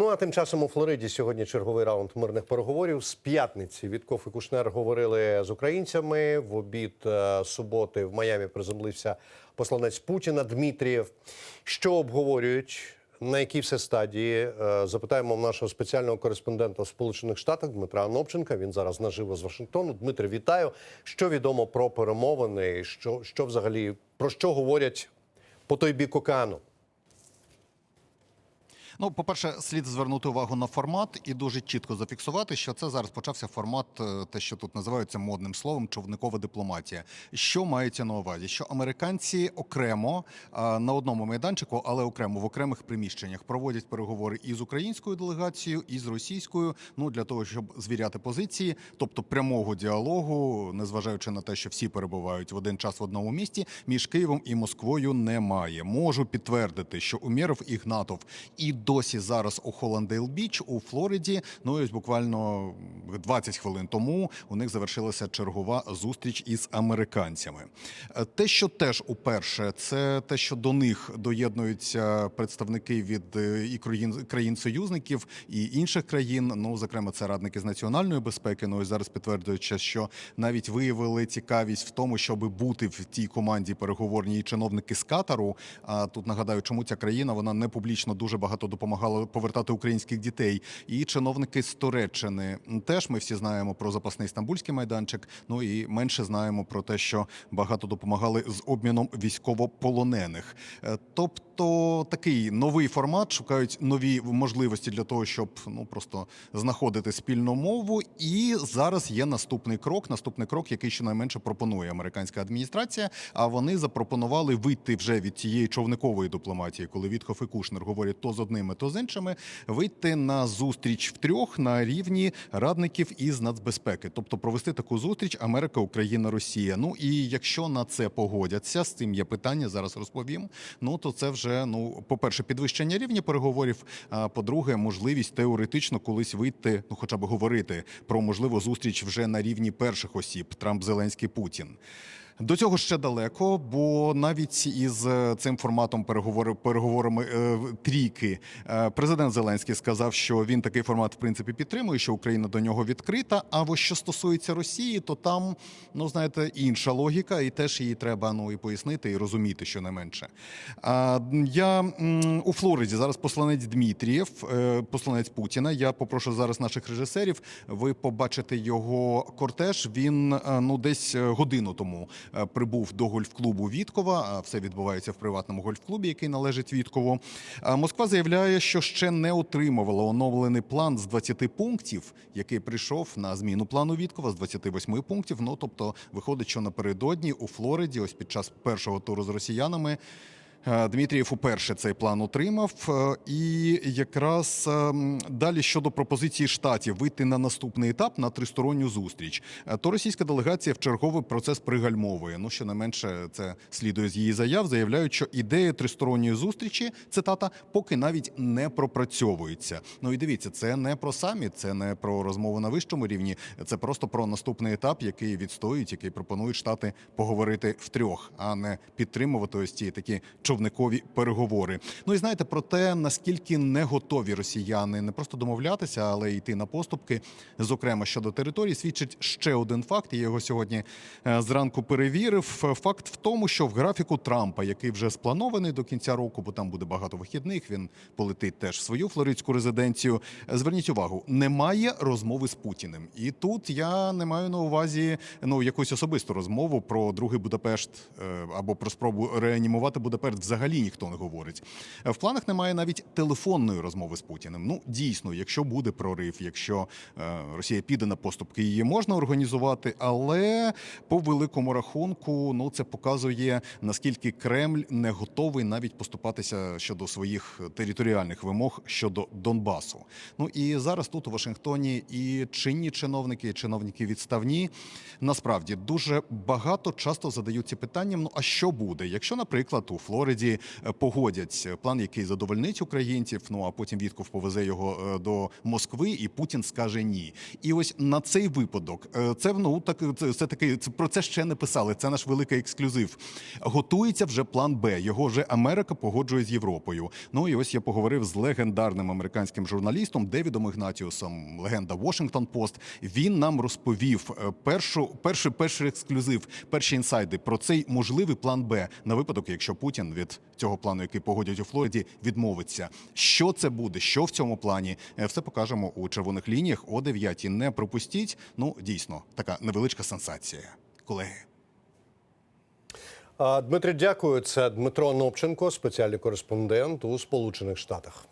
Ну а тим часом у Флориді сьогодні черговий раунд мирних переговорів. З п'ятниці Вітков і Кушнер говорили з українцями. В обід е, суботи в Майамі приземлився посланець Путіна Дмитрієв. Що обговорюють? На якій все стадії Е, запитаємо в нашого спеціального кореспондента в Сполучених Штатах Дмитра Анопченка. Він зараз наживо з Вашингтону. Дмитре, вітаю. Що відомо про перемовини? Що, що взагалі про що говорять по той бік океану? Ну, по-перше, слід звернути увагу на формат і дуже чітко зафіксувати, що це зараз почався формат, е, те, що тут називається модним словом, човникова дипломатія. Що мається на увазі? Що американці окремо на одному майданчику, але окремо в окремих приміщеннях проводять переговори і з українською делегацією, і з російською. Ну для того, щоб звіряти позиції, тобто прямого діалогу, незважаючи на те, що всі перебувають в один час в одному місті, між Києвом і Москвою немає. Можу підтвердити, що Умєров і Гнатов і досі зараз у Холландейл Біч у Флориді. Ну і ось буквально 20 хвилин тому у них завершилася чергова зустріч із американцями. Е, Те, що теж уперше, це те, що до них доєднуються представники від е, і країн країн-союзників і інших країн. Ну зокрема, це радники з національної безпеки. Ну і зараз підтверджується, що навіть виявили цікавість в тому, щоб бути в тій команді переговорній чиновники з Катару. А тут нагадаю, чому ця країна вона не публічно дуже багато допомагала повертати українських дітей. І чиновники з Туреччини теж ми всі знаємо про запасний стамбульський майданчик. Ну і менше знаємо про те, що багато допомагали з обміном військовополонених. Е, Тобто такий новий формат шукають нові можливості для того, щоб ну просто знаходити спільну мову. І зараз є наступний крок. Наступний крок, який щонайменше пропонує американська адміністрація. А вони запропонували вийти вже від цієї човникової дипломатії, коли Вітхоф і Кушнер говорять то з одними, то з іншими. Вийти на зустріч втрьох на рівні радників із нацбезпеки, тобто провести таку зустріч Америка, Україна, Росія. Ну і якщо на це погодяться, з цим є питання. Зараз розповім. Ну то це вже ну, по-перше, підвищення рівня переговорів. А по-друге, можливість теоретично колись вийти, ну хоча б говорити про можливу зустріч вже на рівні перших осіб Трамп, Зеленський, Путін. До цього ще далеко, бо навіть із е, цим форматом переговори переговорами е, трійки е, президент Зеленський сказав, що він такий формат в принципі підтримує, що Україна до нього відкрита. А ось що стосується Росії, то там ну знаєте інша логіка, і теж її треба ну і пояснити, і розуміти, що не менше. Я м, у Флориді зараз посланець Дмитрієв, е, посланець Путіна. Я попрошу зараз наших режисерів. Ви побачите його кортеж. Він е, ну десь е, годину тому прибув до гольф-клубу Віткова. А все відбувається в приватному гольф-клубі, який належить Віткову. Москва заявляє, що ще не отримувала оновлений план з 20 пунктів, який прийшов на зміну плану Віткова з 28 пунктів. Ну тобто, виходить, що напередодні у Флориді, ось під час першого туру з росіянами. Е, Дмитрієв уперше цей план отримав, Е, і якраз ем, далі щодо пропозиції штатів вийти на наступний етап на тристоронню зустріч, е, то російська делегація в черговий процес пригальмовує. Ну що не менше, це слідує з її заяв. Заявляють, що ідея тристоронньої зустрічі, цитата, поки навіть не пропрацьовується. Ну і дивіться, це не про саміт, це не про розмову на вищому рівні, це просто про наступний етап, який відстоюють, який пропонують штати поговорити втрьох, а не підтримувати ось ці такі човникові переговори. Ну і знаєте про те, наскільки не готові росіяни не просто домовлятися, але йти на поступки, зокрема щодо території, свідчить ще один факт. Я його сьогодні е, зранку перевірив. Факт в тому, що в графіку Трампа, який вже спланований до кінця року, бо там буде багато вихідних, він полетить теж в свою флоридську резиденцію. Зверніть увагу, немає розмови з Путіним, і тут я не маю на увазі ну якусь особисту розмову про другий Будапешт е, або про спробу реанімувати Будапешт. Взагалі ніхто не говорить. Е, В планах немає навіть телефонної розмови з Путіним. Ну дійсно, якщо буде прорив, якщо е, Росія піде на поступки, її можна організувати, але по великому рахунку, ну це показує наскільки Кремль не готовий навіть поступатися щодо своїх територіальних вимог щодо Донбасу. Ну і зараз тут у Вашингтоні і чинні чиновники, і чиновники відставні насправді дуже багато часто задають ці питання. Ну а що буде, якщо, наприклад, у Флориді Флориді е, погодять план, який задовольнить українців. Ну а потім Вітков повезе його е, до Москви, і Путін скаже ні. І ось на цей випадок е, це ну так це, такий це про це ще не писали. Це наш великий ексклюзив. Готується вже план Б. Його вже Америка погоджує з Європою. Ну і ось я поговорив з легендарним американським журналістом Девідом Ігнатіусом, легенда Washington Post. Він нам розповів е, першу, перший, перший ексклюзив, перші інсайди про цей можливий план Б на випадок, якщо Путін від цього плану, який погодять у Флориді, відмовиться. Що це буде? Що в цьому плані? Е, Все покажемо у червоних лініях о 9. Не пропустіть. Ну дійсно така невеличка сенсація, колеги. Дмитрий, дякую. Це Дмитро Новченко, спеціальний кореспондент у Сполучених Штатах.